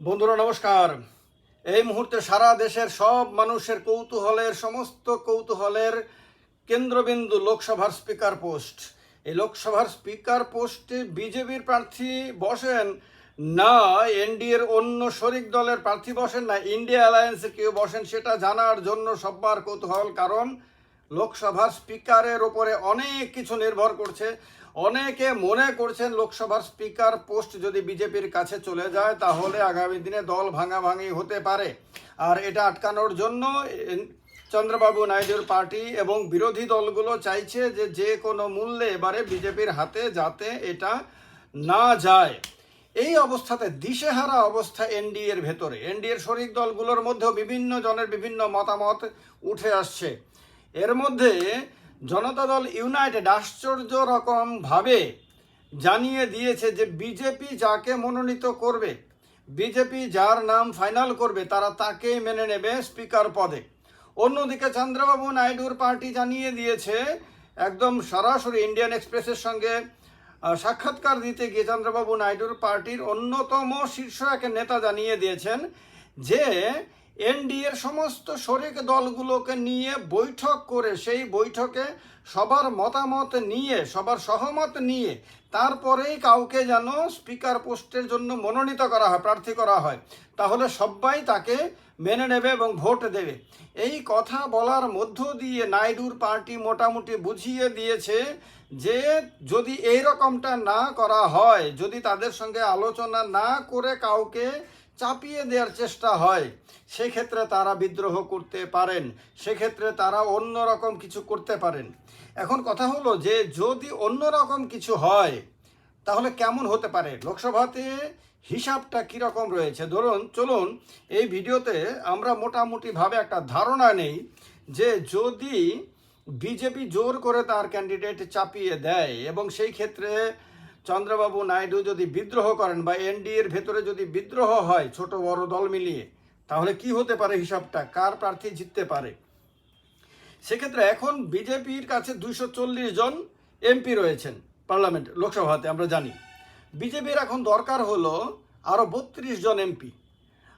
বন্ধুরা, নমস্কার। এই মুহূর্তে সারা দেশের সব মানুষের কৌতূহলের, সমস্ত কৌতূহলের কেন্দ্রবিন্দু লোকসভার স্পিকার পোস্ট। এই লোকসভার স্পিকার পোস্টে বিজেপির প্রার্থী বসেন না, এনডিএর অন্য শরিক দলের প্রার্থী বসেন না, ইন্ডিয়া অ্যালায়েন্সে কেউ বসেন সেটা জানার জন্য সব্বার কৌতূহল, কারণ লোকসভার স্পিকারের ওপরে অনেক কিছু নির্ভর করছে। অনেকে মনে করছেন লোকসভার স্পিকার পোস্ট যদি বিজেপির কাছে চলে যায়, তাহলে আগামী দিনে দল ভাঙাভাঙি হতে পারে। আর এটা আটকানোর জন্য চন্দ্রবাবু নাইডুর পার্টি এবং বিরোধী দলগুলো চাইছে যে যে কোনো মূল্যে এবারে বিজেপির হাতে যাতে এটা না যায়। এই অবস্থাতে দিশেহারা অবস্থা এনডিএর ভেতরে। এনডিএর শরিক দলগুলোর মধ্যেও বিভিন্ন জনের বিভিন্ন মতামত উঠে আসছে। এর মধ্যে জনতা দল ইউনাইটেড আশ্চর্য রকম ভাবে জানিয়ে দিয়েছে যে বিজেপি যাকে মনোনীত করবে, বিজেপি যার নাম ফাইনাল করবে, তারা তাকেই মেনে নেবে স্পিকার পদে। অন্যদিকে চন্দ্রবাবু নাইডুর পার্টি জানিয়ে দিয়েছে, একদম সরাসরি ইন্ডিয়ান এক্সপ্রেসের সঙ্গে সাক্ষাৎকার দিতে গিয়ে চন্দ্রবাবু নাইডুর পার্টির অন্যতম শীর্ষ এক নেতা জানিয়ে দিয়েছেন যে এনডিএর সমস্ত শরিক দলগুলোকে নিয়ে বৈঠক করে, সেই বৈঠকে সবার মতামত নিয়ে, সবার সহমত নিয়ে তারপরেই কাউকে যেন স্পিকার পোস্টের জন্য মনোনীত করা হয়, প্রার্থী করা হয়। তাহলে সবাই তাকে মেনে নেবে এবং ভোট দেবে। এই কথা বলার মধ্য দিয়ে নাইডুর পার্টি মোটামুটি বুঝিয়ে দিয়েছে যে, যদি এই রকমটা না করা হয়, যদি তাদের সঙ্গে আলোচনা না করে কাউকে চাপিয়ে দেওয়ার চেষ্টা হয়। সেক্ষেত্রে তারা বিদ্রোহ করতে পারেন। সেক্ষেত্রে তারা অন্য রকম কিছু করতে পারেন। এখন কথা হলো যে, যদি অন্য রকম কিছু হয়, তাহলে কেমন হতে পারে? লোকসভাতে হিসাবটা কীরকম রয়েছে? ধরুন, চলুন, এই ভিডিওতে আমরা মোটামুটিভাবে একটা ধারণা নেই যে, যদি বিজেপি জোর করে তার ক্যান্ডিডেট চাপিয়ে দেয় এবং সেই ক্ষেত্রে চন্দ্রবাবু নাইডু যদি বিদ্রোহ করেন বা এনডিএর ভেতরে যদি বিদ্রোহ হয় ছোট বড় দল মিলিয়ে, তাহলে কি হতে পারে হিসাবটা? কার প্রার্থী জিততে পারে? সেক্ষেত্রে এখন বিজেপির কাছে দুইশো চল্লিশ জন এমপি রয়েছেন পার্লামেন্ট, লোকসভাতে, আমরা জানি। বিজেপির এখন দরকার হলো আরও বত্রিশ জন এমপি।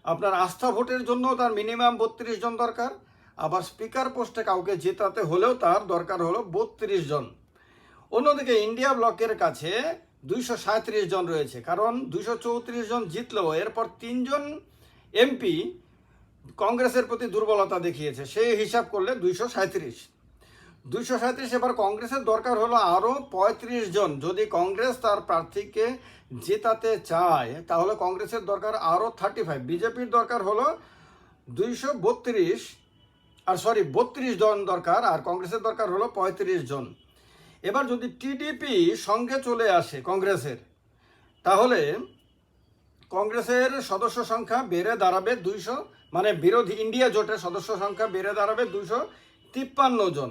আপনার আস্থা ভোটের জন্য তার মিনিমাম বত্রিশ জন দরকার, আবার স্পিকার পোস্টে কাউকে জেতাতে হলেও তার দরকার হলো বত্রিশ জন। অন্যদিকে ইন্ডিয়া ব্লকের কাছে দুইশো সাঁত্রিশ জন রয়েছে। কারণ দুইশো চৌত্রিশ জন জিতলেও এরপর তিনজন এমপি কংগ্রেসের প্রতি দুর্বলতা দেখিয়েছে সেই হিসাব করলে দুইশো সাঁত্রিশ। দুইশো সাঁত্রিশ এবার কংগ্রেসের দরকার হলো আরও পঁয়ত্রিশ জন। যদি কংগ্রেস তার প্রার্থীকে জেতাতে চায়, তাহলে কংগ্রেসের দরকার আরও থার্টি ফাইভ। বিজেপির দরকার হলো দুইশো বত্রিশ, আর সরি, বত্রিশ জন দরকার, আর কংগ্রেসের দরকার হলো পঁয়ত্রিশ জন। এবার যদি টিডিপি সঙ্গে চলে আসে কংগ্রেসের, তাহলে কংগ্রেসের সদস্য সংখ্যা বেড়ে দাঁড়াবে দুইশো মানে বিরোধী ইন্ডিয়া জোটের সদস্য সংখ্যা বেড়ে দাঁড়াবে দুইশো তিপ্পান্ন জন।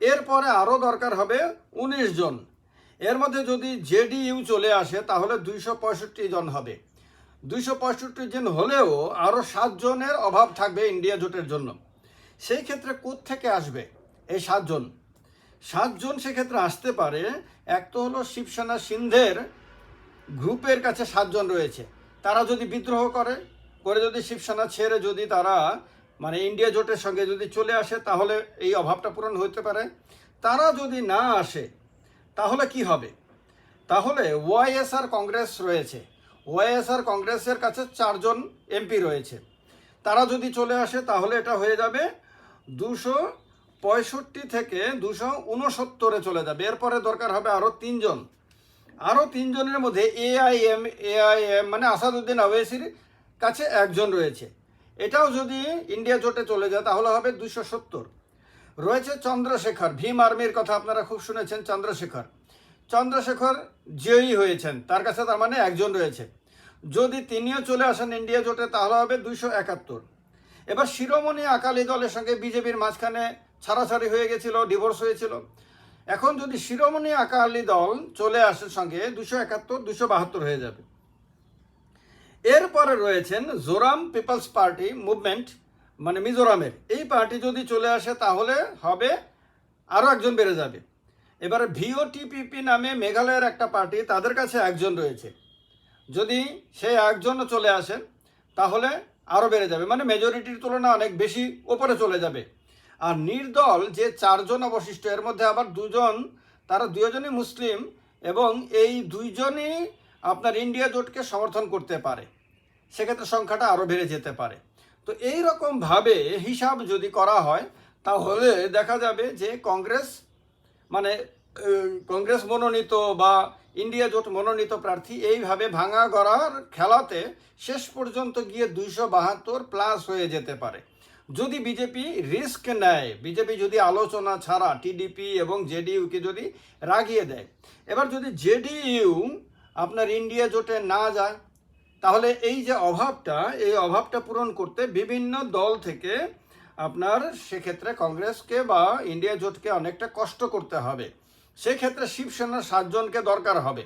এরপরে আরও দরকার হবে উনিশ জন। এর মধ্যে যদি জেডিইউ চলে আসে, তাহলে দুইশো পঁয়ষট্টি জন হবে। দুইশো পঁয়ষট্টি জন হলেও আরও সাতজনের অভাব থাকবে ইন্ডিয়া জোটের জন্য। সেই ক্ষেত্রে থেকে আসবে এই সাতজন সাতজন সেক্ষেত্রে আসতে পারে। এক তো হলো শিবসেনা সিন্ধের গ্রুপের কাছে সাতজন রয়েছে। তারা যদি বিদ্রোহ করে করে যদি শিবসেনা ছেড়ে যদি তারা মানে ইন্ডিয়া জোটের সঙ্গে যদি চলে আসে, তাহলে এই অভাবটা পূরণ হতে পারে। তারা যদি না আসে, তাহলে কি হবে? তাহলে ওয়াইএসআর কংগ্রেস রয়েছে। ওয়াইএসআর কংগ্রেসের কাছে চারজন এমপি রয়েছে। তারা যদি চলে আসে, তাহলে এটা হয়ে যাবে দুশো পঁয়ষট্টি থেকে দুশো উনসত্তরে চলে যাবে। এরপরে দরকার হবে আরও তিনজন। আরও তিনজনের মধ্যে এআইএম এআইএম মানে আসাদুদ্দিন আওয়েসির কাছে একজন রয়েছে। এটাও যদি ইন্ডিয়া জোটে চলে যায়, তাহলে হবে দুশো সত্তর। রয়েছে চন্দ্রশেখর, ভীম আর্মির কথা আপনারা খুব শুনেছেন, চন্দ্রশেখর। চন্দ্রশেখর জয়ী হয়েছেন, তার কাছে তার মানে একজন রয়েছে। যদি তিনিও চলে আসেন ইন্ডিয়া জোটে, তাহলে হবে দুইশো একাত্তর। এবার শিরোমণি আকালি দলের সঙ্গে বিজেপির মাঝখানে ছাড়াছাড়ি হয়ে গেছিল ডিভোর্স হয়েছিল। এখন যদি শিরোমণি আকালি দল চলে আসে সঙ্গে, দুশো একাত্তর, দুশো বাহাত্তর হয়ে যাবে। এরপরে রয়েছেন জোরাম পিপলস পার্টি মুভমেন্ট মানে মিজোরামের। এই পার্টি যদি চলে আসে, তাহলে হবে আরও একজন বেড়ে যাবে। এবারে ভিওটিপিপি নামে মেঘালয়ের একটা পার্টি, তাদের কাছে একজন রয়েছে। যদি সেই একজনও চলে আসেন তাহলে আরও বেড়ে যাবে। মানে মেজরিটির তুলনায় অনেক বেশি ওপরে চলে যাবে। আর নির্দল যে চারজন অবশিষ্ট, এর মধ্যে আবার দুজন, তারা দুজনই মুসলিম এবং এই দুইজনই আপনার ইন্ডিয়া জোটকে সমর্থন করতে পারে। সেক্ষেত্রে সংখ্যাটা আরও বেড়ে যেতে পারে। তো এই রকমভাবে হিসাব যদি করা হয়, তাহলে দেখা যাবে যে কংগ্রেস মানে কংগ্রেস মনোনীত বা ইন্ডিয়া জোট মনোনীত প্রার্থী এইভাবে ভাঙা গড়ার খেলাতে শেষ পর্যন্ত গিয়ে দুইশো বাহাত্তর প্লাস হয়ে যেতে পারে। যদি বিজেপি রিস্ক নেয়, বিজেপি যদি আলোচনা ছাড়া টিডিপি এবং জেডিইউকে যদি রাগিয়ে দেয়, এবার যদি জেডিইউ আপনার ইন্ডিয়া জোটে না যায়, তাহলে এই যে অভাবটা, এই অভাবটা পূরণ করতে বিভিন্ন দল থেকে আপনার সেক্ষেত্রে কংগ্রেসকে বা ইন্ডিয়া জোটকে অনেকটা কষ্ট করতে হবে। সেক্ষেত্রে শিবসেনার সাতজনকে দরকার হবে।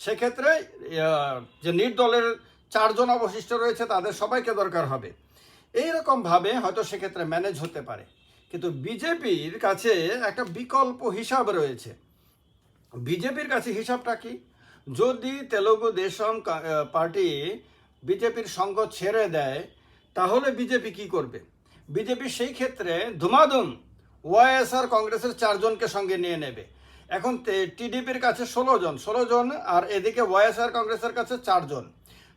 সেক্ষেত্রে যে নির্দলের চারজন অবশিষ্ট রয়েছে, তাদের সবাইকে দরকার হবে। এই রকমভাবে হয়তো সেক্ষেত্রে ম্যানেজ হতে পারে। কিন্তু বিজেপির কাছে একটা বিকল্প হিসাব রয়েছে। বিজেপির কাছে হিসাবটা কি? যদি তেলুগু দেশম পার্টি বিজেপির সঙ্গ ছেড়ে দেয়, তাহলে বিজেপি কি করবে? বিজেপি সেই ক্ষেত্রে ধুমাধুম ওয়াইএসআর কংগ্রেসের চারজনকে সঙ্গে নিয়ে নেবে। এখন টিডিপির কাছে ষোলো জন ষোলো জন আর এদিকে ওয়াইএসআর কংগ্রেসের কাছে চারজন।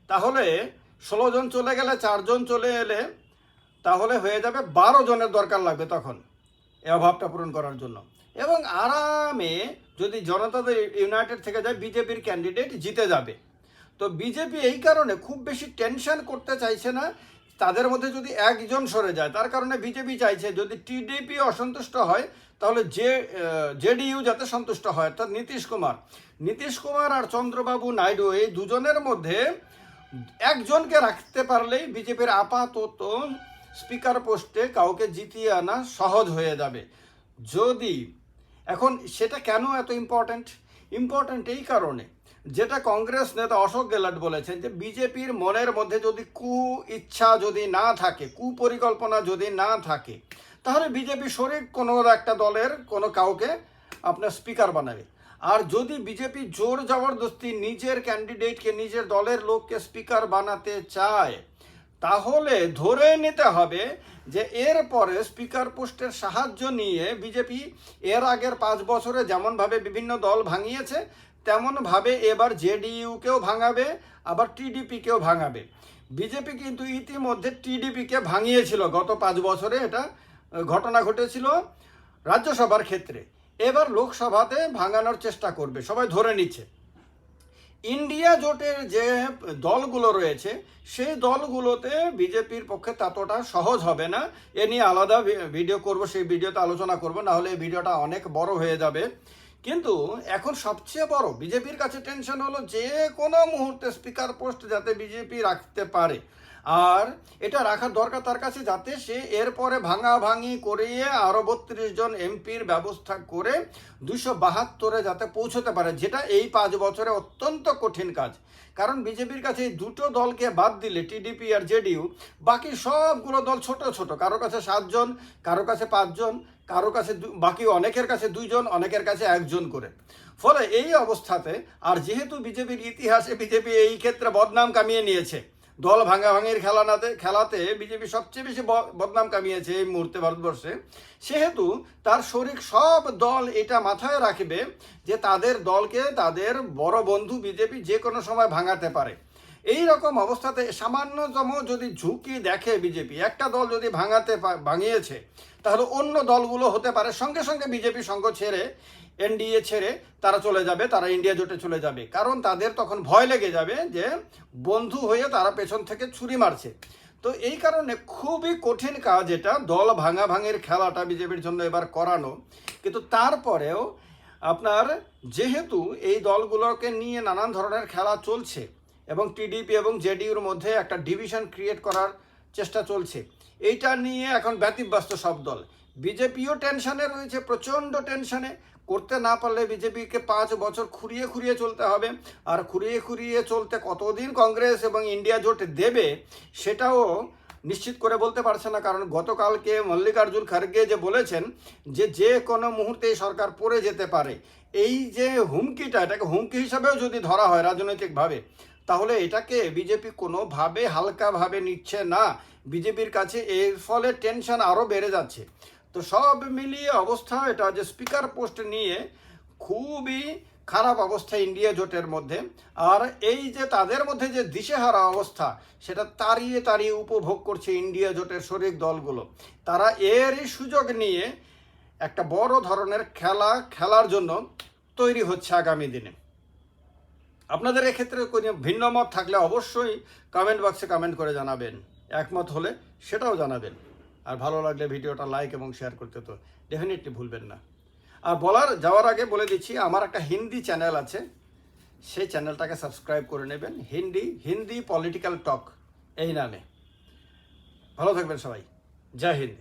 তাহলে ষোলো জন চলে গেলে চারজন চলে এলে তাহলে হয়ে যাবে বারো জনের দরকার লাগবে তখন এ অভাবটা পূরণ করার জন্য। এবং আরামে যদি জনতা ইউনাইটেড থেকে যায়, বিজেপির ক্যান্ডিডেট জিতে যাবে। তো বিজেপি এই কারণে খুব বেশি টেনশন করতে চাইছে না। তাদের মধ্যে যদি একজন সরে যায়, তার কারণে বিজেপি চাইছে, যদি টিডিপি অসন্তুষ্ট হয়, তাহলে যে জেডিইউ যাতে সন্তুষ্ট হয়, অর্থাৎ নীতিশ কুমার। নীতিশ কুমার আর চন্দ্রবাবু নাইডু এই দুজনের মধ্যে একজনকে রাখতে পারলেই বিজেপির আপাতত স্পিকার পোস্টে কাউকে জিতিয়ে আনা সহজ হয়ে যাবে। যদি এখন সেটা কেন এত ইম্পর্ট্যান্ট ইম্পর্ট্যান্ট এই কারণে। যেটা কংগ্রেস নেতা অশোক গেহলট বলেছেন যে, বিজেপির মনের মধ্যে যদি কু ইচ্ছা যদি না থাকে কুপরিকল্পনা যদি না থাকে, তাহলে বিজেপি শরীর কোনো একটা দলের কোনো কাউকে আপনার স্পিকার বানাবে। আর যদি বিজেপি জোর জবরদস্তি নিজের ক্যান্ডিডেটকে নিজের দলের লোককে স্পিকার বানাতে চায়, তাহলে ধরে নিতে হবে যে এরপরে স্পিকার পোস্টের সাহায্য নিয়ে বিজেপি এর আগের পাঁচ বছরে যেমনভাবে বিভিন্ন দল ভাঙিয়েছে, তেমনভাবে এবার জেডিইউকেও ভাঙাবে, আবার টিডিপিকেও ভাঙাবে। বিজেপি কিন্তু ইতিমধ্যে টিডিপিকে ভাঙিয়েছিল। গত পাঁচ বছরে এটা ঘটনা ঘটেছিল রাজ্যসভার ক্ষেত্রে। এবার লোকসভাতে ভাঙানোর চেষ্টা করবে, সবাই ধরে নিচ্ছে। ইন্ডিয়া জোটের যে দলগুলো রয়েছে, সেই দলগুলোতে বিজেপির পক্ষে ততটা সহজ হবে না। এ নিয়ে আলাদা ভিডিও করব, সেই ভিডিওতে আলোচনা করব না হলে এই ভিডিওটা অনেক বড় হয়ে যাবে। কিন্তু এখন সবচেয়ে বড়, বিজেপির কাছে টেনশন হলো যে কোনো মুহূর্তে স্পিকার পোস্ট যাতে বিজেপি রাখতে পারে। আর এটা রাখার দরকার তার কাছে যাতে সে এরপরে ভাঙা ভাঙি করিয়ে আরও বত্রিশ জন এমপির ব্যবস্থা করে দুশো বাহাত্তরে যাতে পৌঁছতে পারে, যেটা এই পাঁচ বছরে অত্যন্ত কঠিন কাজ। কারণ বিজেপির কাছে এই দুটো দলকে বাদ দিলে, টিডিপি আর জেডিইউ, বাকি সবগুলো দল ছোট ছোট, কারও কাছে সাতজন, কারও কাছে পাঁচজন, কারও কাছে বাকি অনেকের কাছে দুইজন, অনেকের কাছে একজন করে। ফলে এই অবস্থাতে, আর যেহেতু বিজেপির ইতিহাসে বিজেপি এই ক্ষেত্রে বদনাম কামিয়ে নিয়েছে দল ভাঙাভাঙির খেলানাতে খেলাতে বিজেপি সবচেয়ে বেশি বদনাম কামিয়েছে এই মুহূর্তে ভারতবর্ষে। সেহেতু তার শরিক সব দল এটা মাথায় রাখবে যে তাদের দলকে তাদের বড় বন্ধু বিজেপি যে কোনো সময় ভাঙাতে পারে। এই রকম অবস্থাতে সামান্যতম যদি ঝুঁকি দেখে বিজেপি, একটা দল যদি ভাঙাতে ভাঙিয়েছে, তাহলে অন্য দলগুলো হতে পারে। সঙ্গে সঙ্গে বিজেপি সঙ্গ ছেড়ে এনডিএ ছেড়ে তারা চলে যাবে, তারা ইন্ডিয়া জোটে চলে যাবে। কারণ তাদের তখন ভয় লেগে যাবে যে বন্ধু হয়ে তারা পেছন থেকে ছুরি মারছে। তো এই কারণে খুবই কঠিন কাজ এটা, দল ভাঙা ভাঙের খেলাটা বিজেপির জন্য এবার করানো। কিন্তু তারপরেও আপনার যেহেতু এই দলগুলোকে নিয়ে নানান ধরনের খেলা চলছে এবং টিডিপি এবং জেডিউর মধ্যে একটা ডিভিশন ক্রিয়েট করার চেষ্টা চলছে, এইটা নিয়ে এখন ব্যতিব্যস্ত সব দল। বিজেপিও টেনশনে রয়েছে, প্রচণ্ড টেনশনে। করতে না পারলে বিজেপিকে পাঁচ বছর খুঁড়িয়ে খুঁড়িয়ে চলতে হবে। আর খুঁড়িয়ে খুঁড়িয়ে চলতে কতদিন কংগ্রেস এবং ইন্ডিয়া জোট দেবে, সেটাও নিশ্চিত করে বলতে পারছে না। কারণ গতকালকে মল্লিকার্জুন খার্গে যে বলেছেন যে যে কোনো মুহূর্তে সরকার পড়ে যেতে পারে, এই যে হুমকিটা, এটাকে হুমকি হিসাবেও যদি ধরা হয় রাজনৈতিকভাবে, তাহলে এটাকে বিজেপি কোনোভাবে হালকাভাবে নিচ্ছে না। বিজেপির কাছে এর ফলে টেনশন আরও বেড়ে যাচ্ছে। তো সব মিলিয়ে অবস্থা এটা যে স্পিকার পোস্ট নিয়ে খুবই খারাপ অবস্থা ইন্ডিয়া জোটের মধ্যে। আর এই যে তাদের মধ্যে যে দিশেহারা অবস্থা, সেটা তাড়িয়ে তাড়িয়ে উপভোগ করছে ইন্ডিয়া জোটের শরিক দলগুলো। তারা এরই সুযোগ নিয়ে একটা বড় ধরনের খেলা, খেলার জন্য তৈরি হচ্ছে আগামী দিনে। আপনাদের এক্ষেত্রে কোনো ভিন্ন মত থাকলে অবশ্যই কমেন্ট বক্সে কমেন্ট করে জানাবেন। একমত হলে সেটাও জানাবেন। আর ভালো লাগলে ভিডিওটা লাইক এবং শেয়ার করতে তো ডেফিনেটলি ভুলবেন না। আর বলার, যাওয়ার আগে বলে দিচ্ছি, আমার একটা হিন্দি চ্যানেল আছে, সেই চ্যানেলটাকে সাবস্ক্রাইব করে নেবেন। হিন্দি হিন্দি পলিটিক্যাল টক এই নামে। ভালো থাকবেন সবাই। জয় হিন্দ।